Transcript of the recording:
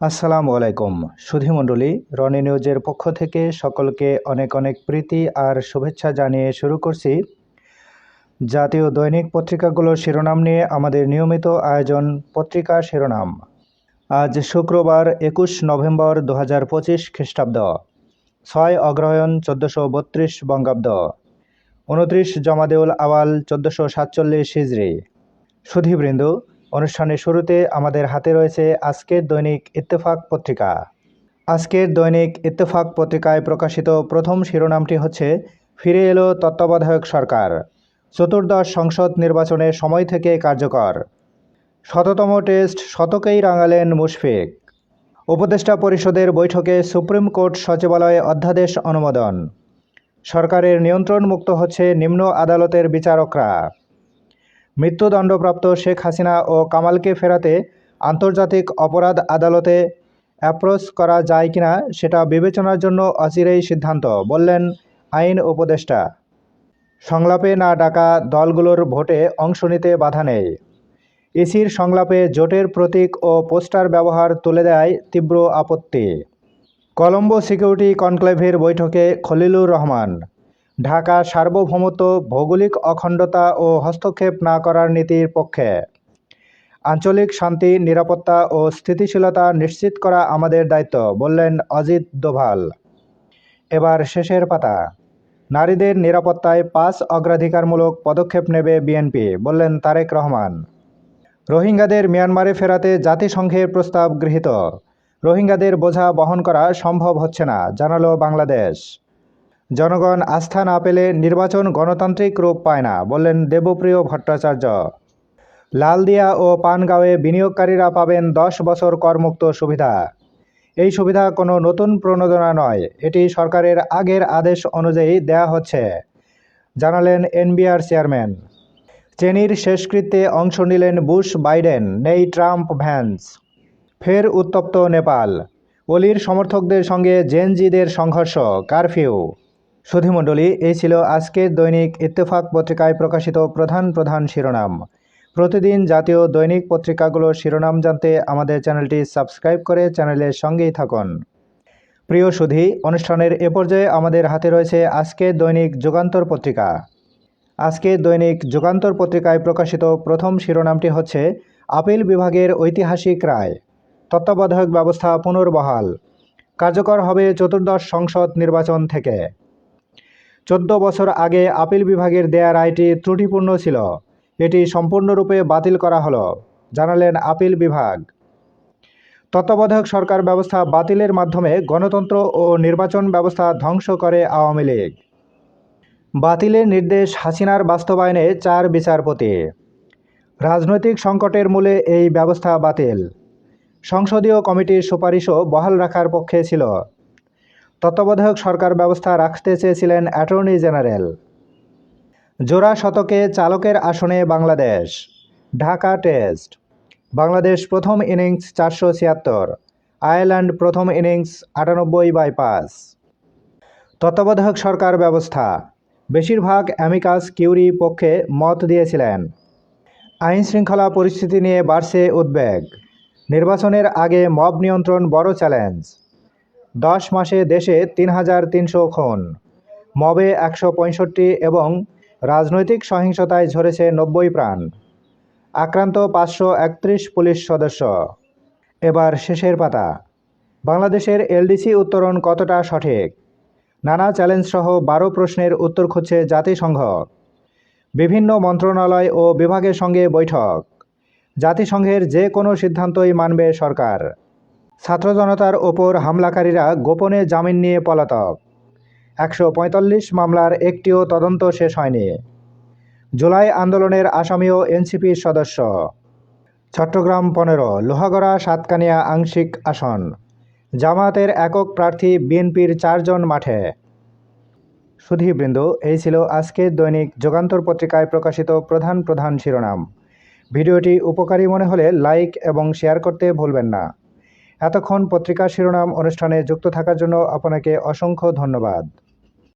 আসসালামু আলাইকুম। সুধীমণ্ডলী, রনি নিউজের পক্ষ থেকে সকলকে অনেক অনেক প্রীতি আর শুভেচ্ছা জানিয়ে শুরু করছি। জাতীয় দৈনিক পত্রিকাগুলোর শিরোনাম নিয়ে আমাদের নিয়মিত আয়োজন পত্রিকা শিরোনাম। আজ শুক্রবার একুশ নভেম্বর দু হাজার পঁচিশ খ্রিস্টাব্দ। ছয় অগ্রহায়ণ চোদ্দোশো বত্রিশ বঙ্গাব্দ। উনত্রিশ জমাদেউল আওয়াল চোদ্দোশো সাতচল্লিশ হিজড়ি সুধীবৃন্দ অনুষ্ঠানের শুরুতে আমাদের হাতে রয়েছে আজকের দৈনিক ইত্তেফাক পত্রিকা। আজকের দৈনিক ইত্তেফাক পত্রিকায় প্রকাশিত প্রথম শিরোনামটি হচ্ছে, ফিরে এলো তত্ত্বাবধায়ক সরকার। চতুর্দশ সংসদ নির্বাচনে সময় থেকে কার্যকর। শততম টেস্ট শতকেই রাঙালেন মুশফিক। উপদেষ্টা পরিষদের বৈঠকে সুপ্রিম কোর্ট সচিবালয়ে অধ্যাদেশ অনুমোদন। সরকারের নিয়ন্ত্রণমুক্ত হচ্ছে নিম্ন আদালতের বিচারকরা। মৃত্যুদণ্ডপ্রাপ্ত শেখ হাসিনা ও কামালকে ফেরাতে আন্তর্জাতিক অপরাধ আদালতে অ্যাপ্রোচ করা যায় কিনা সেটা বিবেচনার জন্য অচিরেই সিদ্ধান্ত, বললেন আইন উপদেষ্টা। সংলাপে না ডাকা দলগুলোর ভোটে অংশ নিতে বাধা নেই। ইসির সংলাপে জোটের প্রতীক ও পোস্টার ব্যবহার তুলে দেয় তীব্র আপত্তি। কলম্বো সিকিউরিটি কনক্লেভের বৈঠকে খলিলুর রহমান ঢাকা সার্বভৌমত্ব ভৌগোলিক অখণ্ডতা ও হস্তক্ষেপ না করার নীতির পক্ষে। আঞ্চলিক শান্তি, নিরাপত্তা ও স্থিতিশীলতা নিশ্চিত করা আমাদের দায়িত্ব, বললেন অজিত দোভাল। এবার শেষের পাতা। নারীদের নিরাপত্তায় পাঁচ অগ্রাধিকারমূলক পদক্ষেপ নেবে বিএনপি, বললেন তারেক রহমান। রোহিঙ্গাদের মিয়ানমারে ফেরাতে জাতিসংঘের প্রস্তাব গৃহীত। রোহিঙ্গাদের বোঝা বহন করা সম্ভব হচ্ছে না, জানালো বাংলাদেশ। জনগণ আস্থা না পেলে নির্বাচন গণতান্ত্রিক রূপ পায় না, বললেন দেবপ্রিয় ভট্টাচার্য। লালদিয়া ও পানগাঁওয়ে বিনিয়োগকারীরা পাবেন দশ বছর করমুক্ত সুবিধা। এই সুবিধা কোনো নতুন প্রণোদনা নয়, এটি সরকারের আগের আদেশ অনুযায়ী দেয়া হচ্ছে, জানালেন এনবিআর চেয়ারম্যান। চেনির শেষকৃত্যে অংশ নিলেন বুশ, বাইডেন, নেই ট্রাম্প, ভ্যান্স। ফের উত্তপ্ত নেপাল। অলির সমর্থকদের সঙ্গে জেনজিদের সংঘর্ষ, কারফিউ। সুধীমণ্ডলী, এই ছিল আজকের দৈনিক ইত্তেফাক পত্রিকায় প্রকাশিত প্রধান প্রধান শিরোনাম। প্রতিদিন জাতীয় দৈনিক পত্রিকাগুলোর শিরোনাম জানতে আমাদের চ্যানেলটি সাবস্ক্রাইব করে চ্যানেলের সঙ্গেই থাকুন। প্রিয় সুধী, অনুষ্ঠানের এ পর্যায়ে আমাদের হাতে রয়েছে আজকের দৈনিক যুগান্তর পত্রিকা। আজকের দৈনিক যুগান্তর পত্রিকায় প্রকাশিত প্রথম শিরোনামটি হচ্ছে, আপিল বিভাগের ঐতিহাসিক রায়। তত্ত্বাবধায়ক ব্যবস্থা পুনর্বহাল। কার্যকর হবে চতুর্দশ সংসদ নির্বাচন থেকে। চোদ্দ বছর আগে আপিল বিভাগের দেয়া রায়টি ত্রুটিপূর্ণ ছিল। এটি সম্পূর্ণরূপে বাতিল করা হলো, জানালেন আপিল বিভাগ। তত্ত্বাবধায়ক সরকার ব্যবস্থা বাতিলের মাধ্যমে গণতন্ত্র ও নির্বাচন ব্যবস্থা ধ্বংস করে আওয়ামী লীগ। বাতিলের নির্দেশ হাসিনার বাস্তবায়নে চার বিচারপতি। রাজনৈতিক সংকটের মূলে এই ব্যবস্থা বাতিল। সংসদীয় কমিটির সুপারিশও বহাল রাখার পক্ষে ছিল। তত্ত্বাবধায়ক সরকার ব্যবস্থা রাখতে চেয়েছিলেন অ্যাটর্নি জেনারেল। জোড়া শতকে চালকের আসনে বাংলাদেশ। ঢাকা টেস্ট। বাংলাদেশ প্রথম ইনিংস চারশো ছিয়াত্তর। আয়ারল্যান্ড প্রথম ইনিংস আটানব্বই বাই পাঁচ। তত্ত্বাবধায়ক সরকার ব্যবস্থা। বেশিরভাগ অ্যামিকাস কিউরি পক্ষে মত দিয়েছিলেন। আইন শৃঙ্খলা পরিস্থিতি নিয়ে বাড়ছে উদ্বেগ। নির্বাচনের আগে মব নিয়ন্ত্রণ বড় চ্যালেঞ্জ। দশ মাসে দেশে তিন হাজার তিনশো খুন। মবে একশো পঁয়ষট্টি এবং রাজনৈতিক সহিংসতায় ঝরেছে নব্বই প্রাণ। আক্রান্ত পাঁচশো একত্রিশ পুলিশ সদস্য। এবার শেষের পাতা। বাংলাদেশের এলডিসি উত্তরণ কতটা সঠিক? নানা চ্যালেঞ্জ সহ বারো প্রশ্নের উত্তর খুঁজছে জাতিসংঘ। বিভিন্ন মন্ত্রণালয় ও বিভাগের সঙ্গে বৈঠক। জাতিসংঘের যে কোনো সিদ্ধান্তই মানবে সরকার। ছাত্র জনতার ওপর হামলাকারীরা গোপনে জামিন নিয়ে পলাতক। একশো পঁয়তাল্লিশ মামলার একটিও তদন্ত শেষ হয়নি। জুলাই আন্দোলনের আসামিও এনসিপির সদস্য। চট্টগ্রাম পনেরো, লোহাগড়া, সাতকানিয়া আংশিক আসন। জামায়াতের একক প্রার্থী বিএনপির চারজন মাঠে। সুধীবৃন্দ, এই ছিল আজকের দৈনিক যুগান্তর পত্রিকায় প্রকাশিত প্রধান প্রধান শিরোনাম। ভিডিওটি উপকারী মনে হলে লাইক এবং শেয়ার করতে ভুলবেন না। এতক্ষণ পত্রিকা শিরোনাম অনুষ্ঠানে যুক্ত থাকার জন্য আপনাকে অসংখ্য ধন্যবাদ।